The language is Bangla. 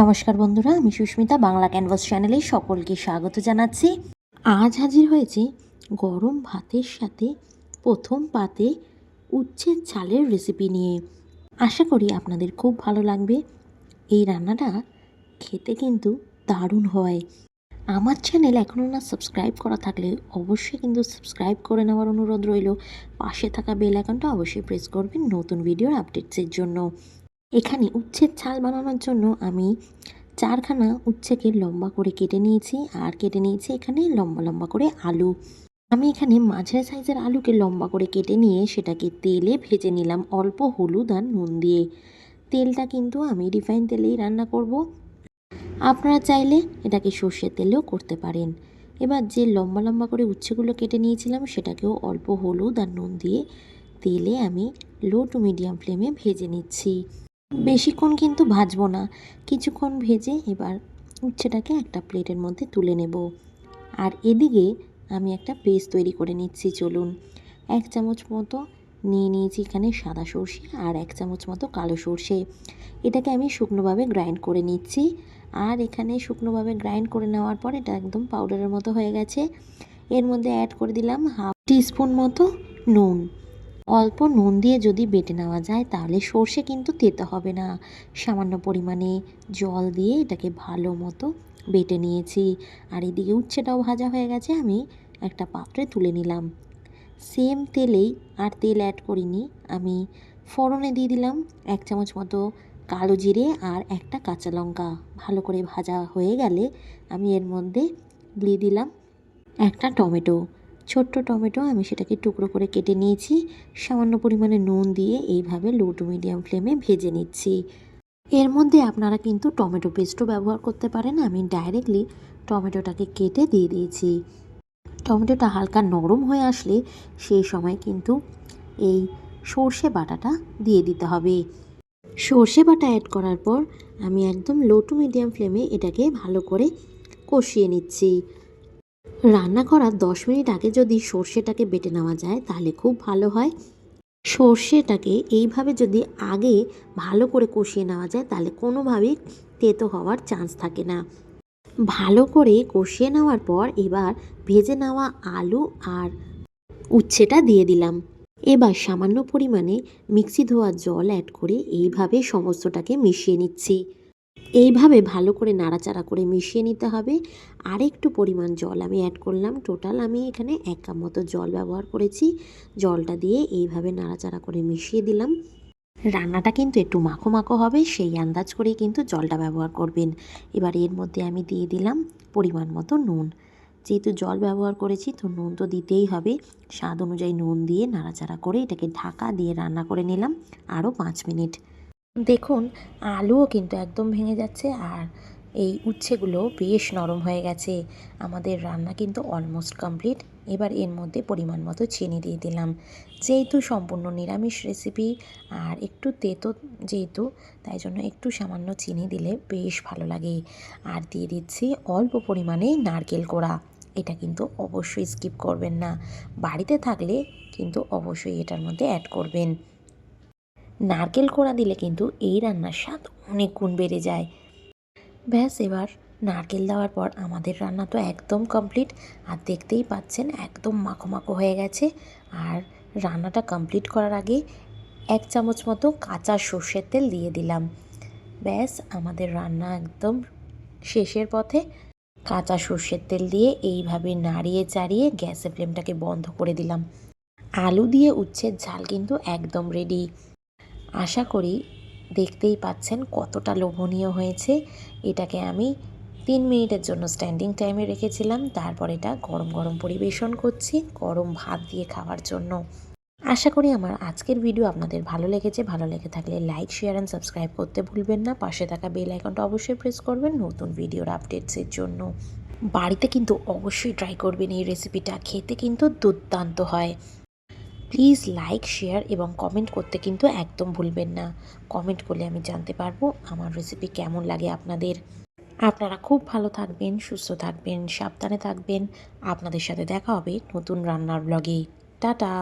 নমস্কার বন্ধুরা, আমি সুস্মিতা, বাংলা ক্যানভাস চ্যানেলে সকলকে স্বাগত জানাচ্ছি। আজ হাজির হয়েছি গরম ভাতের সাথে প্রথম পাতে উচ্ছের চালের রেসিপি নিয়ে। আশা করি আপনাদের খুব ভালো লাগবে। এই রান্নাটা খেতে কিন্তু দারুণ হয়। আমার চ্যানেল এখনও না সাবস্ক্রাইব করা থাকলে অবশ্যই কিন্তু সাবস্ক্রাইব করে নেওয়ার অনুরোধ রইল। পাশে থাকা বেল আইকনটা অবশ্যই প্রেস করবেন নতুন ভিডিওর আপডেটসের জন্য। এখানে উচ্ছের ছাল বানানোর জন্য আমি চারখানা উচ্ছেকে লম্বা করে কেটে নিয়েছি আর কেটে নিয়েছি এখানে লম্বা লম্বা করে আলু। আমি এখানে মাঝের সাইজের আলুকে লম্বা করে কেটে নিয়ে সেটাকে তেলে ভেজে নিলাম অল্প হলুদ আর নুন দিয়ে। তেলটা কিন্তু আমি রিফাইন তেলেই রান্না করব। আপনারা চাইলে এটাকে সর্ষের তেলেও করতে পারেন। এবার যে লম্বা লম্বা করে উচ্ছেগুলো কেটে নিয়েছিলাম সেটাকেও অল্প হলুদ আর নুন দিয়ে তেলে আমি লো টু মিডিয়াম ফ্লেমে ভেজে নিচ্ছি। বেশিক্ষণ কিন্তু ভাজবো না। কিছুক্ষণ ভেজে এবার উচ্ছেটাকে একটা প্লেটের মধ্যে তুলে নেব। আর এদিকে আমি একটা পেস্ট তৈরি করে নিচ্ছি, চলুন। এক চামচ মতো নিয়ে নিয়েছি এখানে সাদা সর্ষে আর এক চামচ মতো কালো সর্ষে। এটাকে আমি শুকনোভাবে গ্রাইন্ড করে নিচ্ছি। আর এখানে শুকনোভাবে গ্রাইন্ড করে নেওয়ার পর এটা একদম পাউডারের মতো হয়ে গেছে। এর মধ্যে অ্যাড করে দিলাম হাফ টিস্পুন মতো নুন। অল্প নুন দিয়ে যদি বেটে নেওয়া যায়, তাহলে সর্ষে কিন্তু তেতে হবে না। সামান্য পরিমাণে জল দিয়ে এটাকে ভালো মতো বেটে নিয়েছি। আর এদিকে উচ্ছেটাও ভাজা হয়ে গেছে, আমি একটা পাত্রে তুলে নিলাম। সেম তেলেই আর তেল অ্যাড করিনি, আমি ফোড়নে দিয়ে দিলাম এক চামচ মতো কালো জিরে আর একটা কাঁচা লঙ্কা। ভালো করে ভাজা হয়ে গেলে আমি এর মধ্যে দিয়ে দিলাম একটা টমেটো। ছোট্ট টমেটো আমি সেটাকে টুকরো করে কেটে নিয়েছি। সামান্য পরিমাণে নুন দিয়ে এইভাবে লো টু মিডিয়াম ফ্লেমে ভেজে নিচ্ছি। এর মধ্যে আপনারা কিন্তু টমেটো পেস্টও ব্যবহার করতে পারেন। আমি ডাইরেক্টলি টমেটোটাকে কেটে দিয়ে দিয়েছি। টমেটোটা হালকা নরম হয়ে আসলে সেই সময় কিন্তু এই সর্ষে বাটাটা দিয়ে দিতে হবে। সর্ষে বাটা অ্যাড করার পর আমি একদম লো টু মিডিয়াম ফ্লেমে এটাকে ভালো করে কষিয়ে নিচ্ছি। রান্না করার দশ মিনিট আগে যদি সর্ষেটাকে বেটে নেওয়া যায়, তাহলে খুব ভালো হয়। সর্ষেটাকে এইভাবে যদি আগে ভালো করে কষিয়ে নেওয়া যায়, তাহলে কোনোভাবেই তেতো হওয়ার চান্স থাকে না। ভালো করে কষিয়ে নেওয়ার পর এবার ভেজে নেওয়া আলু আর উচ্ছেটা দিয়ে দিলাম। এবার সামান্য পরিমাণে মিক্সি ধোয়া জল অ্যাড করে এইভাবে সমস্তটাকে মিশিয়ে নিচ্ছি। এইভাবে ভালো করে নাড়াচাড়া করে মিশিয়ে নিতে হবে। আর একটু পরিমাণ জল আমি অ্যাড করলাম। টোটাল আমি এখানে এক কাপ মতো জল ব্যবহার করেছি। জলটা দিয়ে এইভাবে নাড়াচাড়া করে মিশিয়ে দিলাম। রান্নাটা কিন্তু একটু মাখো মাখো হবে, সেই আন্দাজ করেই কিন্তু জলটা ব্যবহার করবেন। এবার এর মধ্যে আমি দিয়ে দিলাম পরিমাণ মতো নুন। যেহেতু জল ব্যবহার করেছি, তো নুন তো দিতেই হবে। স্বাদ অনুযায়ী নুন দিয়ে নাড়াচাড়া করে এটাকে ঢাকা দিয়ে রান্না করে নিলাম আরও পাঁচ মিনিট। দেখুন, আলুও কিন্তু একদম ভেঙে যাচ্ছে আর এই উচ্ছেগুলো বেশ নরম হয়ে গেছে। আমাদের রান্না কিন্তু অলমোস্ট কমপ্লিট এবার এর মধ্যে পরিমাণ মতো চিনি দিয়ে দিলাম। যেহেতু সম্পূর্ণ নিরামিষ রেসিপি আর একটু তেতো যেহেতু, তাই জন্য একটু সামান্য চিনি দিলে বেশ ভালো লাগে। আর দিয়ে দিচ্ছি অল্প পরিমাণে নারকেল কোড়া। এটা কিন্তু অবশ্যই স্কিপ করবেন না। বাড়িতে থাকলে কিন্তু অবশ্যই এটার মধ্যে অ্যাড করবেন। নারকেল কোড়া দিলে কিন্তু এই রান্নার স্বাদ অনেক গুণ বেড়ে যায়। ব্যাস, এবার নারকেল দেওয়ার পর আমাদের রান্না তো একদম কমপ্লিট আর দেখতেই পাচ্ছেন একদম মাখো মাখো হয়ে গেছে। আর রান্নাটা কমপ্লিট করার আগে এক চামচ মতো কাঁচা সর্ষের তেল দিয়ে দিলাম। ব্যাস, আমাদের রান্না একদম শেষের পথে। কাঁচা সর্ষের তেল দিয়ে এইভাবে নাড়িয়ে চাড়িয়ে গ্যাসের ফ্লেমটাকে বন্ধ করে দিলাম। আলু দিয়ে উচ্ছের ঝাল কিন্তু একদম রেডি আশা করি দেখতেই পাচ্ছেন কতটা লোভনীয় হয়েছে। এটাকে আমি তিন মিনিটের জন্য স্ট্যান্ডিং টাইমে রেখেছিলাম। তারপর এটা গরম গরম পরিবেশন করছি, গরম ভাত দিয়ে খাওয়ার জন্য। আশা করি আমার আজকের ভিডিও আপনাদের ভালো লেগেছে। ভালো লেগে থাকলে লাইক শেয়ার অ্যান্ড সাবস্ক্রাইব করতে ভুলবেন না। পাশে থাকা বেল আইকনটা অবশ্যই প্রেস করবেন নতুন ভিডিওর আপডেটসের জন্য। বাড়িতে কিন্তু অবশ্যই ট্রাই করবেন এই রেসিপিটা খেতে কিন্তু দুর্দান্ত হয়। প্লিজ লাইক শেয়ার এবং কমেন্ট করতে কিন্তু একদম ভুলবেন না। কমেন্ট করলে আমি জানতে পারব আমার রেসিপি কেমন লাগে আপনাদের। আপনারা খুব ভালো থাকবেন, সুস্থ থাকবেন, সাবধানে থাকবেন। আপনাদের সাথে দেখা হবে নতুন রান্নার ব্লগে টাটা!